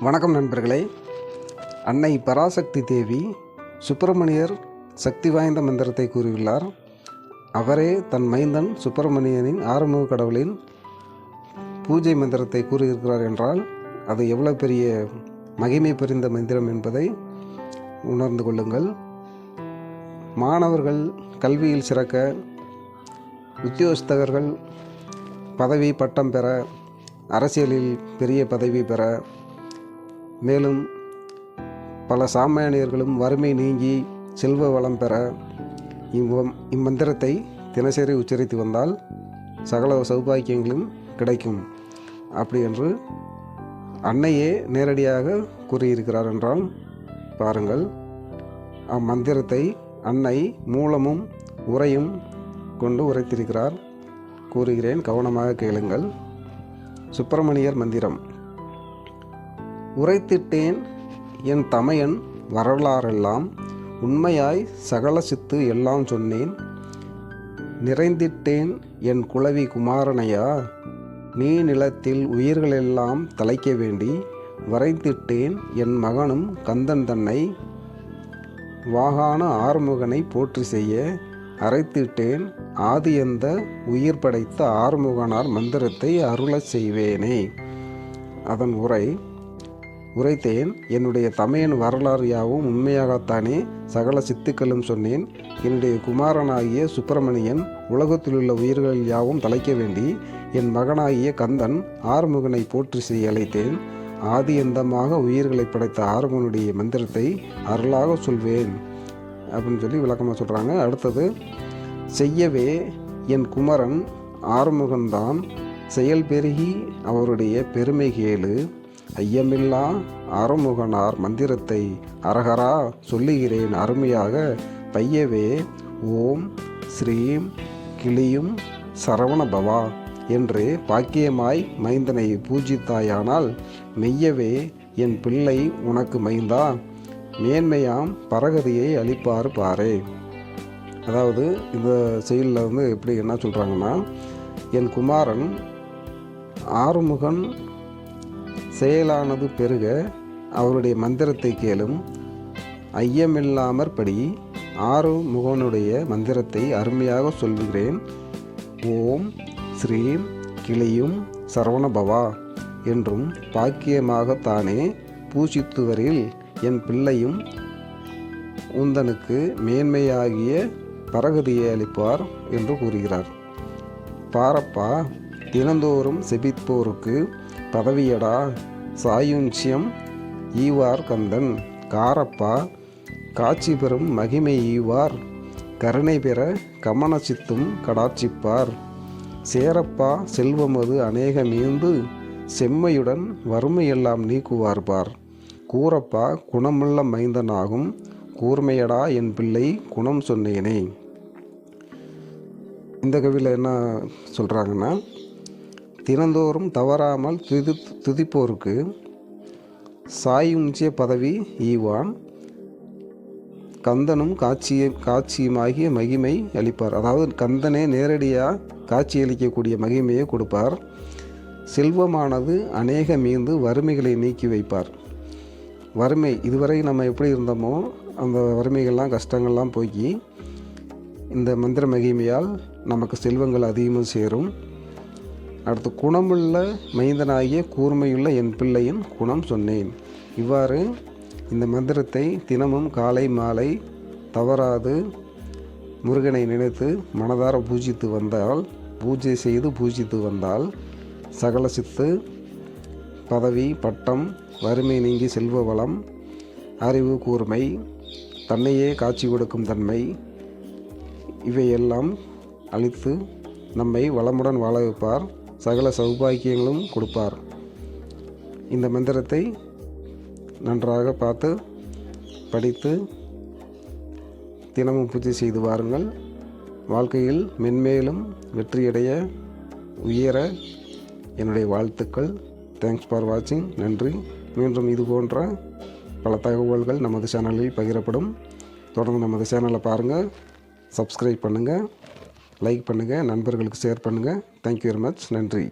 வணக்கம் நண்பர்களே. அன்னை பராசக்தி தேவி சுப்பிரமணியர் சக்தி வாய்ந்த மந்திரத்தை கூறியுள்ளார். அவரே தன் மைந்தன் சுப்பிரமணியனின் ஆறுமுக கடவுளின் பூஜை மந்திரத்தை கூறியிருக்கிறார் என்றால் அது எவ்வளவு பெரிய மகிமை புரிந்த மந்திரம் என்பதை உணர்ந்து கொள்ளுங்கள். மாணவர்கள் கல்வியில் சிறக்க உத்தியோகஸ்தகர்கள் பதவி பட்டம் பெற அரசியலில் பெரிய பதவி பெற மேலும் பல சாமானியர்களும் வறுமை நீங்கி செல்வ வளம் பெற இவ்வம் இம்மந்திரத்தை தினசரி உச்சரித்து வந்தால் சகல சௌபாக்கியங்களும் கிடைக்கும். அப்படி என்று அன்னையே நேரடியாக கூறியிருக்கிறார் என்றால் பாருங்கள் அம்மந்திரத்தை அன்னை மூலமும் உரையும் கொண்டு உரைத்திருக்கிறார். கூறுகிறேன் கவனமாக கேளுங்கள். சுப்பிரமணியர் மந்திரம். உரைத்திட்டேன் என் தமையன் வரலாறெல்லாம் உண்மையாய் சகல சித்து எல்லாம் சொன்னேன். நிறைந்திட்டேன் என் குலவி குமாரனையா நீ நிலத்தில் உயிர்களெல்லாம் தலைக்க வேண்டி வரைந்திட்டேன் என் மகனும் கந்தன் தன்னை. வாகான ஆறுமுகனை போற்றி செய்ய அரைத்திட்டேன் ஆதியந்த உயிர் படைத்த ஆறுமுகனார் மந்திரத்தை அருளச் செய்வேனே. அதன் உரை உரைத்தேன். என்னுடைய தமையன் வரலாறு யாவும் உண்மையாகத்தானே சகல சித்துக்களும் சொன்னேன். என்னுடைய குமாரனாகிய சுப்பிரமணியன் உலகத்திலுள்ள உயிர்கள் யாவும் தலைக்க வேண்டி என் மகனாகிய கந்தன் ஆறுமுகனை போற்றி செய்ய அழைத்தேன் ஆதி எந்தமாக உயிர்களை படைத்த ஆறுமுகனுடைய மந்திரத்தை அருளாக சொல்வேன். அப்படின்னு சொல்லி விளக்கமாக சொல்கிறாங்க அடுத்தது செய்யவே என் குமரன் ஆறுமுகன்தான். செயல் பெருகி அவருடைய பெருமை கேளு. ஐயமில்லா ஆறுமுகனார் மந்திரத்தை அரகரா சொல்லுகிறேன் அருமையாக. பையவே ஓம் ஸ்ரீம் கிளியும் சரவண பவா என்று பாக்கியமாய் மைந்தனை பூஜித்தாயானால் மெய்யவே என் பிள்ளை உனக்கு மைந்தா மேன்மையாம் பரகதியை அளிப்பார் பாரே. அதாவது இந்த செயலில் வந்து எப்படி என்ன சொல்கிறாங்கன்னா என் குமாரன் ஆறுமுகன் செயலானது பெருக அவருடைய மந்திரத்தை கேளும். ஐயமில்லாமற்படி ஆறு முகனுடைய மந்திரத்தை அருமையாக சொல்கிறேன் ஓம் ஸ்ரீம் கிளியும் சரவணபவா என்றும் பாக்கியமாகத்தானே பூசித்துவரில் என் பிள்ளையும் உந்தனுக்கு மேன்மையாகிய பரகதியை அளிப்பார் என்று கூறுகிறார். பாரப்பா தினந்தோறும் செபிப்போருக்கு பதவியடா சாயுஞ்சியம் ஈவார் கந்தன் காரப்பா காட்சி பெறும் மகிமை ஈவார் கருணை பெற கமன சித்தும் கடாட்சிப்பார். சேரப்பா செல்வமது அநேகமீந்து செம்மையுடன் வறுமையெல்லாம் நீக்குவார் பார் கூறப்பா குணமுள்ள மைந்தனாகும் கூர்மையடா என் பிள்ளை குணம் சொன்னேனே. இந்த கவியில் என்ன சொல்கிறாங்கன்னா தினந்தோறும் தவறாமல் துதி துதிப்போருக்கு சாயுஞ்சிய பதவி ஈவான். கந்தனும் காட்சியை காட்சியுமாகிய மகிமை அளிப்பார். அதாவது கந்தனே நேரடியாக காட்சியளிக்கக்கூடிய மகிமையை கொடுப்பார். செல்வமானது அநேக மீந்து வறுமைகளை நீக்கி வைப்பார். வறுமை இதுவரை நம்ம எப்படி இருந்தோமோ அந்த வறுமைகள்லாம் கஷ்டங்கள்லாம் போக்கி இந்த மந்திர மகிமையால் நமக்கு செல்வங்கள் அதிகமாக சேரும். அடுத்து குணமுள்ள மைந்தனாகிய கூர்மையுள்ள என் பிள்ளையின் குணம் சொன்னேன். இவ்வாறு இந்த மந்திரத்தை தினமும் காலை மாலை தவறாது முருகனை நினைத்து மனதார பூஜித்து வந்தால் பூஜை செய்து பூஜித்து வந்தால் சகல சித்து பதவி பட்டம் வறுமை நீங்கி செல்வ வளம் அறிவு கூர்மை தன்னையே காட்சி கொடுக்கும் தன்மை இவையெல்லாம் அளித்து நம்மை வளமுடன் வாழ வைப்பார். சகல சௌபாக்கியங்களும் கொடுப்பார். இந்த மந்திரத்தை நன்றாக பார்த்து படித்து தினமும் பூஜை செய்து வாருங்கள். வாழ்க்கையில் மென்மேலும் வெற்றியடைய உயர என்னுடைய வாழ்த்துக்கள். தேங்க்ஸ் ஃபார் வாட்சிங் நன்றி. மீண்டும் இது போன்ற பல தகவல்கள் நமது சேனலில் பகிரப்படும். தொடர்ந்து நமது சேனலை பாருங்கள் சப்ஸ்கிரைப் பண்ணுங்கள் லைக் பண்ணுங்கள் நண்பர்களுக்கு ஷேர் பண்ணுங்கள் தேங்க்யூ வெரி மச் நன்றி.